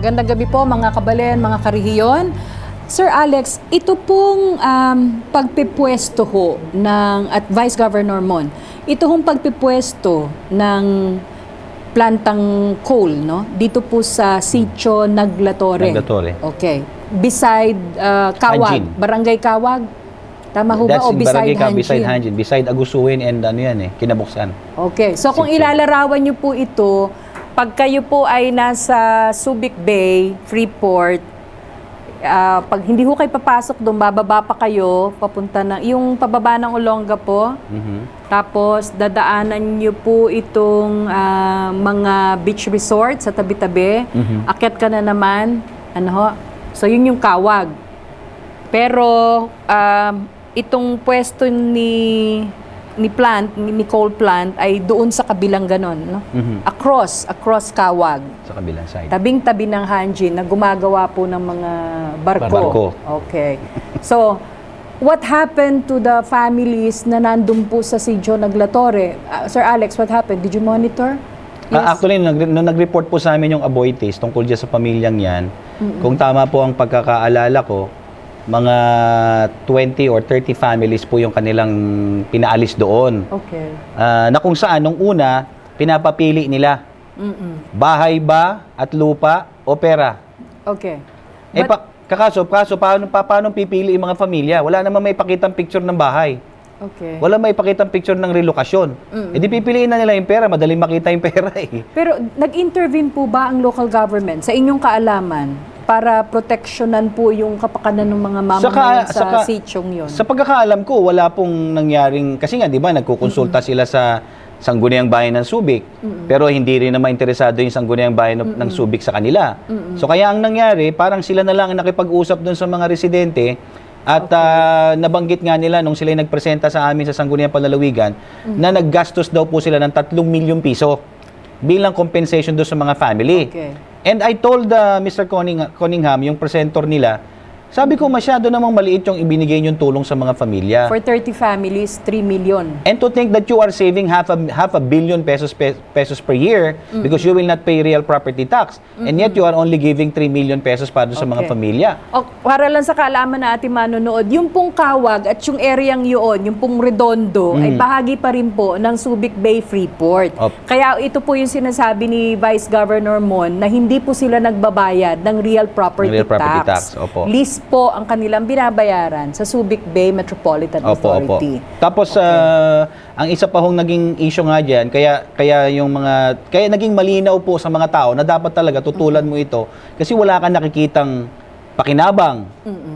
Magandang gabi po mga kabalen, mga karihiyon. Sir Alex, ito pong um, pagpipwesto ho ng, at Vice Governor Mon, ito hong pagpipwesto ng plantang coal, no? Dito po sa Sitio Naglatore. Naglatore. Okay. Beside uh, Kawag, Hanjin. Barangay Kawag. Tama ho ba? That's O in beside Barangay Ka, beside Hanjin? Hanjin. Beside Agusuin and ano yan eh, Kinabuksan. Okay. So kung Sitio. ilalarawan niyo po ito, pag kayo po ay nasa Subic Bay, Freeport, ah, pag hindi ho kayo papasok doon, bababa pa kayo, papunta na, yung pababa ng Olonga po, Mhm. tapos dadaanan niyo po itong ah, mga beach resort sa tabi-tabi, Mhm. akyat ka na naman, ano ho, so yun yung kawag. Pero um, itong pwesto ni ni plant, ni, coal plant ay doon sa kabilang ganon, no? Mhm. Across, across Kawag. Sa kabilang side. Tabing-tabi ng Hanjin na gumagawa po ng mga barko. Barko. Okay. So, what happened to the families na nandun po sa Sidyo Naglatore? Uh, Sir Alex, what happened? Did you monitor? Ah, actually, nung, nung nag-report po sa amin yung Aboites tungkol dyan sa pamilyang yan, kung tama po ang pagkakaalala ko, mga 20 or 30 families po yung kanilang pinaalis doon. Okay. Ah, na kung saan, nung una, pinapapili nila, Mm-mm. bahay ba at lupa o pera. Okay. Eh, But- pa, kakaso, kaso, paano, pa, paano pipili yung mga pamilya? Wala naman may pakitang picture ng bahay. Okay. Wala may pakitang picture ng relokasyon. Mm. Eh di pipiliin na nila yung pera, madaling makita yung pera eh. Pero nag-intervene po ba ang local government sa inyong kaalaman para proteksyonan po yung kapakanan ng mga mamamayan sa, saka- sityong yon? Sa pagkakaalam ko, wala pong nangyaring, kasi nga di ba, nagkukonsulta sila sa Sangguniang Bayan ng Subic, pero hindi rin naman interesado yung Sangguniang Bayan ng, ng Subic sa kanila. So kaya ang nangyari, parang sila na lang ang nakipag-usap doon sa mga residente at ah, nabanggit nga nila nung sila nagpresenta sa amin sa Sangguniang Panlalawigan na naggastos daw po sila ng 3 milyong piso bilang compensation doon sa mga family. Okay. And I told uh, Mr. Conning, Cunningham, yung presenter nila, sabi ko masyado namang maliit yung ibinigay yung tulong sa mga pamilya. For 30 families, 3 million. And to think that you are saving half a half a billion pesos pe- pesos per year because you will not pay real property tax. And yet you are only giving 3 million pesos para sa mga Okay. pamilya. O, para lang sa kaalaman na ating manonood, yung pong kawag at yung areang yun, yung pong redondo, ay bahagi pa rin po ng Subic Bay Freeport. Op. Kaya ito po yung sinasabi ni Vice Governor Mon na hindi po sila nagbabayad ng real property, Real property tax, opo. Lease po ang kanilang binabayaran sa Subic Bay Metropolitan Opo, opo. Authority. Tapos ah, ang isa pa hong naging issue nga diyan, kaya kaya yung mga kaya naging malinaw po sa mga tao na dapat talaga tutulan mo ito kasi wala kang nakikitang pakinabang.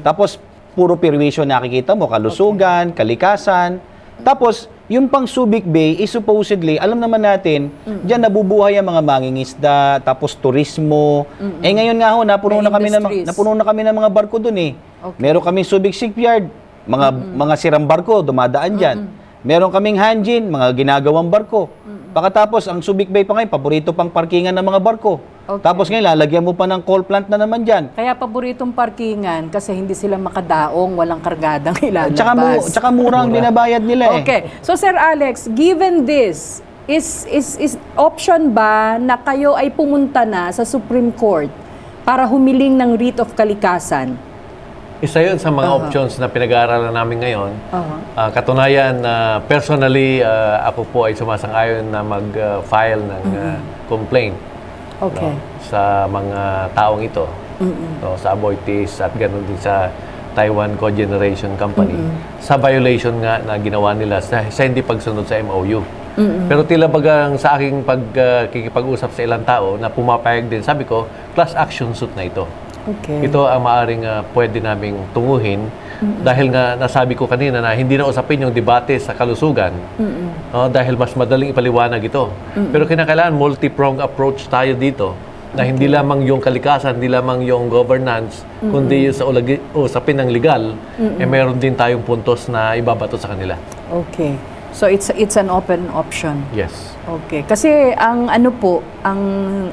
Tapos puro perwisyo nakikita mo, kalusugan, kalikasan. Tapos yung pang Subic Bay is supposedly, alam naman natin, diyan nabubuhay ang mga mangingisda, tapos turismo. Eh ngayon nga ho, napuno May na kami ng napuno na kami ng mga barko doon eh. Okay. Meron kaming Subic Shipyard, mga mga sirang barko dumadaan diyan. Meron kaming Hanjin, mga ginagawang barko. Pagkatapos ang Subic Bay pa ngayon, paborito pang parkingan ng mga barko. Okay. Tapos ngayon lalagyan mo pa ng coal plant na naman diyan. Kaya paboritong parkingan kasi hindi sila makadaong, walang kargadang ilalabas. Tsaka mu, tsaka mura ang binabayad nila eh. Okay. So Sir Alex, given this, is is is option ba na kayo ay pumunta na sa Supreme Court para humiling ng writ of kalikasan? Isa yun sa mga Aha. options na pinag-aaralan namin ngayon. Aha. Ah, katunayan na personally, ah, ako po ay sumasang-ayon na mag-file ng ah, complaint Okay. no, sa mga taong ito. No, sa Aboitiz at ganoon din sa Taiwan Cogeneration Company sa violation nga na ginawa nila sa, sa hindi pagsunod sa MOU. Pero tila bagang sa aking pagkikipag-usap sa ilang tao na pumapayag din, sabi ko, class action suit na ito. Okay. Ito ang maaring ah, pwede naming tunguhin dahil nga nasabi ko kanina na hindi na usapin yung debate sa kalusugan no, dahil mas madaling ipaliwanag ito. Pero kinakailangan multi-pronged approach tayo dito na hindi lamang yung kalikasan, hindi lamang yung governance, kundi yung sa ulagi- usapin ng legal, eh meron din tayong puntos na ibabato sa kanila. Okay. So it's it's an open option. Yes. Okay. Kasi ang ano po, ang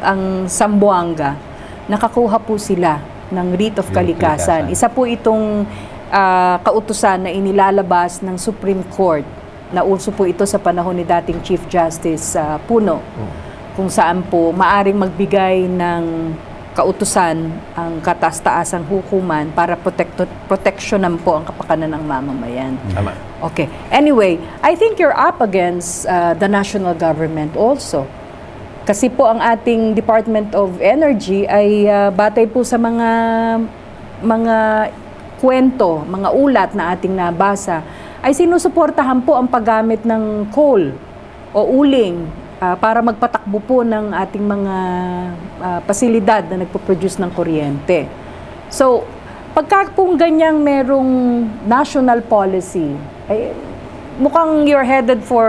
ang Sambuanga, nakakuha po sila ng writ of kalikasan. Isa po itong ah, kautusan na inilalabas ng Supreme Court na uso po ito sa panahon ni dating Chief Justice ah, Puno kung saan po maaring magbigay ng kautusan ang kataas-taasang hukuman para protekto, proteksyonan po ang kapakanan ng mamamayan. Tama. Okay. Anyway, I think you're up against uh, the national government also. Kasi po ang ating Department of Energy ay uh, batay po sa mga mga kwento, mga ulat na ating nabasa, ay sinusuportahan po ang paggamit ng coal o uling uh, para magpatakbo po ng ating mga uh, pasilidad na nagpo-produce ng kuryente. So, pagka kung ganyang merong national policy, ay mukhang you're headed for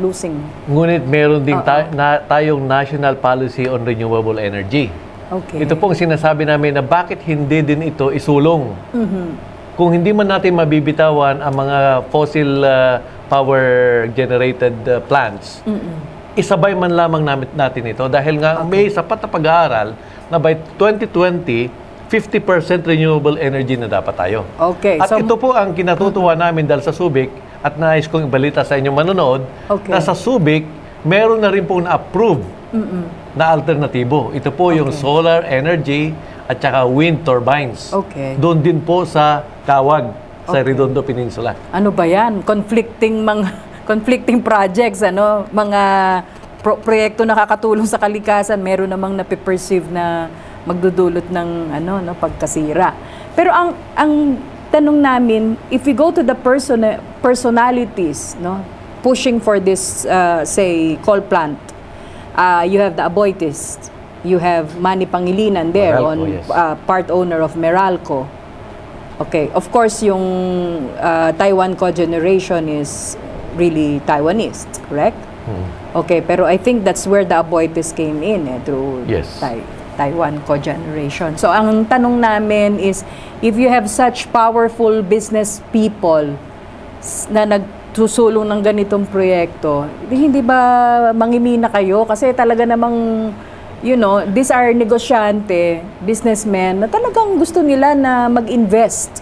losing. Ngunit meron din ta- na, tayong national policy on renewable energy. Okay. Ito pong sinasabi namin na bakit hindi din ito isulong. Kung hindi man natin mabibitawan ang mga fossil uh, power generated uh, plants, isabay man lamang namin natin ito dahil nga may sapat na pag-aaral na by 2020, 50% renewable energy na dapat tayo. Okay. At so, ito po ang kinatutuwa namin dahil sa Subic at nais kong ibalita sa inyong manonood Okay. na sa Subic, meron na rin pong na-approve na alternatibo. Ito po yung solar energy at saka wind turbines. Okay. Doon din po sa Tawag, sa Okay. Redondo Peninsula. ano ba yan? Conflicting mga conflicting projects, ano? Mga pro- proyekto nakakatulong sa kalikasan, meron namang napiperceive na magdudulot ng ano, no, pagkasira. Pero ang ang tanong namin, if we go to the person personalities, no, pushing for this uh, say coal plant, uh, you have the Aboitists, you have Manny Pangilinan there Meralco, on yes. uh, part owner of Meralco. Okay, of course yung uh, Taiwan cogeneration is really Taiwanese, correct? Hmm. Okay, pero I think that's where the Aboitists came in eh, through Yes. Tai- Taiwan cogeneration. So ang tanong namin is if you have such powerful business people na nagsusulong ng ganitong proyekto, di- hindi ba mangimina kayo? Kasi talaga namang you know, these are negosyante, businessmen na talagang gusto nila na mag-invest.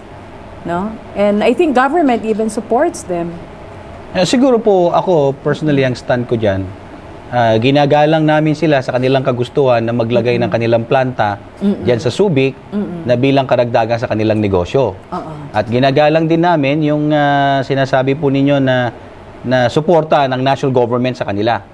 No? And I think government even supports them. Eh, siguro po ako, personally, ang stand ko dyan, ah, ginagalang namin sila sa kanilang kagustuhan na maglagay ng kanilang planta dyan sa Subic na bilang karagdagan sa kanilang negosyo. Oo. At ginagalang din namin yung ah, sinasabi po ninyo na na suporta ng national government sa kanila.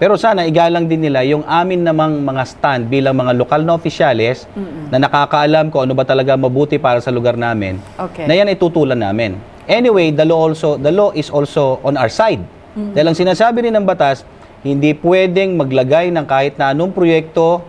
Pero sana igalang din nila yung amin namang mga stand bilang mga lokal na opisyales na nakakaalam kung ano ba talaga mabuti para sa lugar namin. Okay. Na yan ay tutulan namin. Anyway, the law also the law is also on our side. Dahil ang sinasabi rin ng batas, hindi pwedeng maglagay ng kahit na anong proyekto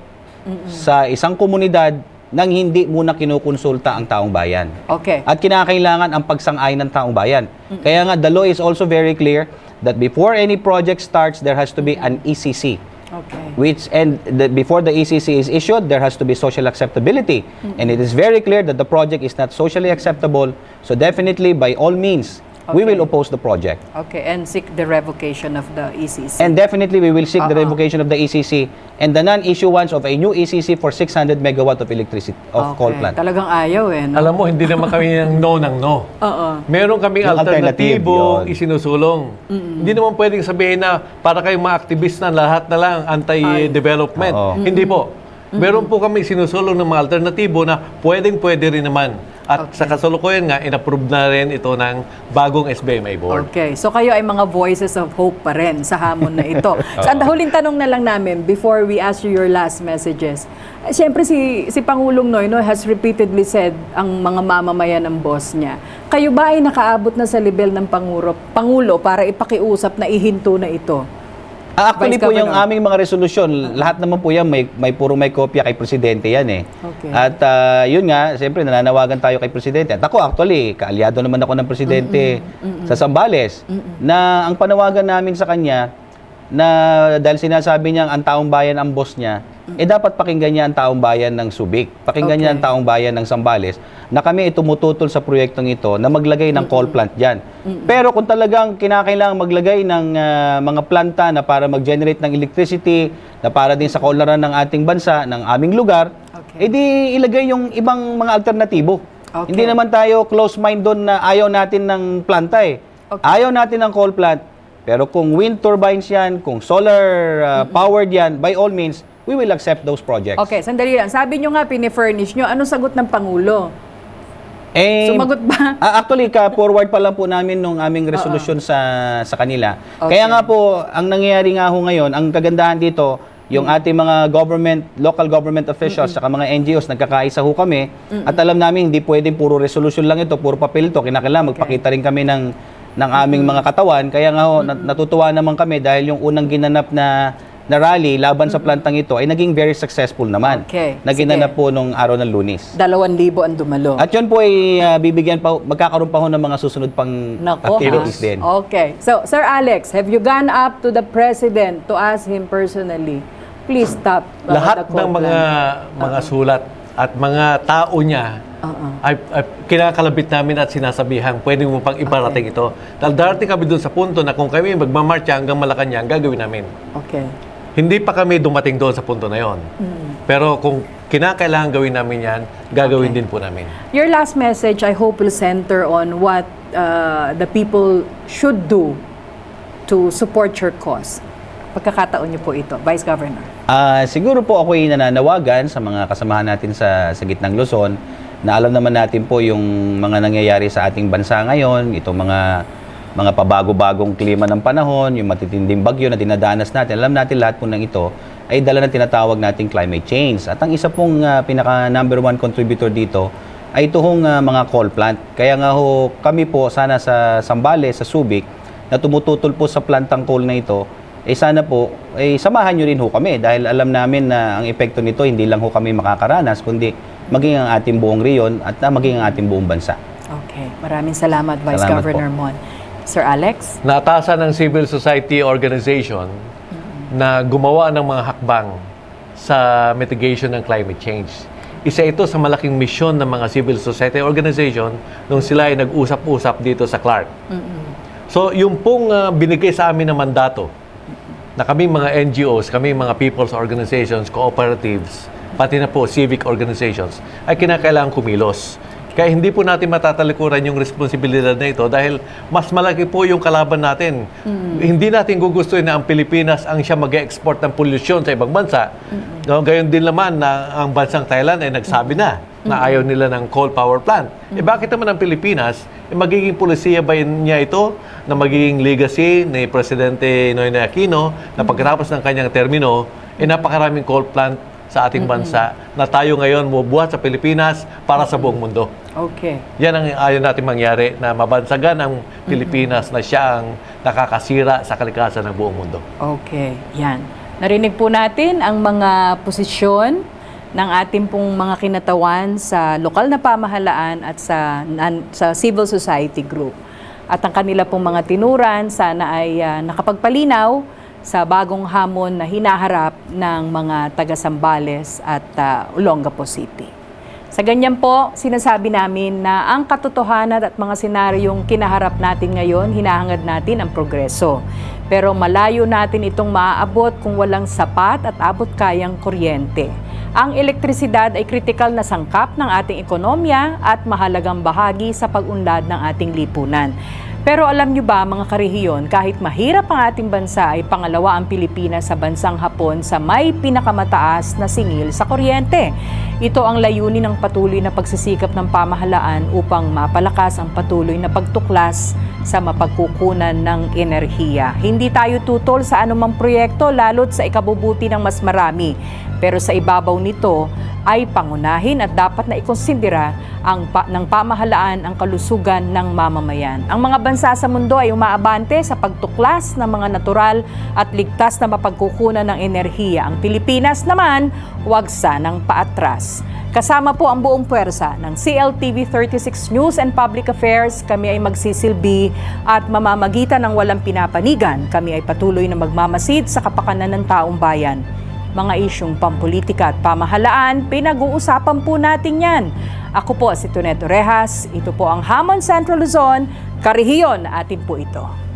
sa isang komunidad nang hindi muna kinukonsulta ang taong bayan. Okay. At kinakailangan ang pagsang-ayon ng taong bayan. Kaya nga, the law is also very clear that before any project starts, there has to be an ECC. Okay. Which, and the, before the ECC is issued, there has to be social acceptability. And it is very clear that the project is not socially acceptable. So definitely, by all means, we Okay. will oppose the project. Okay, and seek the revocation of the ECC. And definitely, we will seek the Uh-uh. revocation of the ECC and the non-issuance of a new ECC for 600 megawatt of electricity of coal Okay, plant. Talagang ayaw eh. No? Alam mo, hindi naman kami ng no ng no. Oo. Meron kaming Yung alternative, alternatibo yun. isinusulong. Hindi naman pwedeng sabihin na para kayong mga aktivist na lahat na lang anti-development. Oo. Hindi po. Meron po kami sinusulong ng mga alternatibo na pwedeng-pwede rin naman. At sa kasalukuyan nga, inapprove na rin ito ng bagong SBMA board. Okay, so kayo ay mga voices of hope pa rin sa hamon na ito. so, ang huling tanong na lang namin before we ask you your last messages. Eh, Siyempre, si, si Pangulong Noyno has repeatedly said ang mga mamamayan ng boss niya. Kayo ba ay nakaabot na sa level ng Pangulo, Pangulo para ipakiusap na ihinto na ito? Ah, Actually Vice po yung Governor. aming mga resolusyon, lahat naman po yan may, may puro may kopya kay presidente yan eh. Okay. At ah, yun nga, siyempre nananawagan tayo kay presidente. At ako actually, kaalyado naman ako ng presidente sa Sambales na ang panawagan namin sa kanya na dahil sinasabi niya ang taong bayan ang boss niya, eh dapat pakinggan niya ang taong bayan ng Subic. Pakinggan niya Okay. ang taong bayan ng Sambales na kami ay tumututol sa proyektong ito na maglagay ng coal plant diyan. Pero kung talagang kinakailangan maglagay ng ah, mga planta na para mag-generate ng electricity, na para din sa kaunlaran ng ating bansa, ng aming lugar, Okay. edi ilagay yung ibang mga alternatibo. Okay. Hindi naman tayo close mind doon na ayaw natin ng planta eh. Okay. Ayaw natin ng coal plant. Pero kung wind turbines yan, kung solar uh, powered yan, by all means, we will accept those projects. Okay, sandali lang. Sabi nyo nga, pinifurnish nyo. Anong sagot ng Pangulo? Eh, Sumagot ba? Ah, actually, ka-forward pa lang po namin nung aming resolusyon sa sa kanila. Okay. Kaya nga po, ang nangyayari nga ho ngayon, ang kagandahan dito, yung ating mga government, local government officials, saka mga NGOs, nagkakaisa ho kami. At alam namin, hindi pwedeng puro resolution lang ito, puro papel ito. Kinakailangan magpakita rin kami ng, ng aming mga katawan. Kaya nga ho, nat- natutuwa naman kami dahil yung unang ginanap na na rally laban sa plantang ito ay naging very successful naman. Okay. Na ginanap Sige. po nung araw ng lunis. Dalawan libo ang dumalo. At yun po ay ah, bibigyan pa, magkakaroon pa ho ng mga susunod pang Nako, activities ha? din. Okay. So, Sir Alex, have you gone up to the President to ask him personally, please stop uh, Lahat ng mga plant? mga sulat at mga tao niya Uh-uh. ay, ay kinakalabit namin at sinasabihan, pwede mo pang iparating ito. Dahil darating kami doon sa punto na kung kami magmamarcha hanggang Malacanang, gagawin namin. Okay. Hindi pa kami dumating doon sa punto na yon. Pero kung kinakailangan gawin namin yan, gagawin Okay. din po namin. Your last message, I hope, will center on what uh, the people should do to support your cause. Pagkakataon niyo po ito, Vice Governor. Ah, siguro po ako ay nananawagan sa mga kasamahan natin sa, sa gitnang Luzon na alam naman natin po yung mga nangyayari sa ating bansa ngayon, itong mga mga pabago-bagong klima ng panahon, yung matitinding bagyo na dinadanas natin. Alam natin lahat po ng ito ay dala ng tinatawag nating climate change. At ang isa pong ah, pinaka number one contributor dito ay ito hong ah, mga coal plant. Kaya nga ho, kami po sana sa Sambales, sa Subic, na tumututol po sa plantang coal na ito, eh sana po, eh samahan nyo rin ho kami dahil alam namin na ang epekto nito hindi lang ho kami makakaranas, kundi maging ang ating buong riyon at na maging ang ating buong bansa. Okay. Maraming salamat, Vice Salamat Governor Mon. Sir Alex? Naatasan ng civil society organization na gumawa ng mga hakbang sa mitigation ng climate change. Isa ito sa malaking misyon ng mga civil society organization nung sila ay nag-usap-usap dito sa Clark. So, yung pong ah, binigay sa amin na mandato na kami mga NGOs, kami mga people's organizations, cooperatives, pati na po civic organizations, ay kinakailangan kumilos. Kaya hindi po natin matatalikuran yung responsibilidad na ito dahil mas malaki po yung kalaban natin. Hindi natin gugustuhin na ang Pilipinas ang siya mag-export ng polusyon sa ibang bansa. No, gayon din naman na ang bansang Thailand ay nagsabi na na ayaw nila ng coal power plant. Eh bakit naman ang Pilipinas, eh, magiging polisiya ba niya ito na magiging legacy ni Presidente Noynoy Aquino na pagkatapos ng kanyang termino, eh napakaraming coal plant sa ating bansa na tayo ngayon bubuhat sa Pilipinas para sa buong mundo. Okay. Yan ang ayaw natin mangyari na mabansagan ang Pilipinas na siya ang nakakasira sa kalikasan ng buong mundo. Okay, yan. Narinig po natin ang mga posisyon ng ating pong mga kinatawan sa lokal na pamahalaan at sa, nan- sa civil society group. At ang kanila pong mga tinuran sana ay ah, nakapagpalinaw sa bagong hamon na hinaharap ng mga taga-Sambales at ah, Olongapo City. Sa ganyan po, sinasabi namin na ang katotohanan at mga senaryong kinaharap natin ngayon, hinahangad natin ang progreso. Pero malayo natin itong maaabot kung walang sapat at abot kayang kuryente. Ang elektrisidad ay kritikal na sangkap ng ating ekonomiya at mahalagang bahagi sa pag-unlad ng ating lipunan. Pero alam nyo ba mga karehiyon, kahit mahirap ang ating bansa ay pangalawa ang Pilipinas sa bansang Hapon sa may pinakamataas na singil sa kuryente. Ito ang layunin ng patuloy na pagsisikap ng pamahalaan upang mapalakas ang patuloy na pagtuklas sa mapagkukunan ng enerhiya. Hindi tayo tutol sa anumang proyekto lalo't sa ikabubuti ng mas marami. Pero sa ibabaw nito ay pangunahin at dapat na ikonsidera ang pa- ng pamahalaan ang kalusugan ng mamamayan. Ang mga bansa sa mundo ay umaabante sa pagtuklas ng mga natural at ligtas na mapagkukunan ng enerhiya. Ang Pilipinas naman, wag sanang paatras. Kasama po ang buong puwersa ng CLTV 36 News and Public Affairs. Kami ay magsisilbi at mamamagitan ng walang pinapanigan. Kami ay patuloy na magmamasid sa kapakanan ng taong bayan mga isyong pampolitika at pamahalaan, pinag-uusapan po natin yan. Ako po si Toneto Rehas, ito po ang Hamon Central Luzon, Karihiyon atin po ito.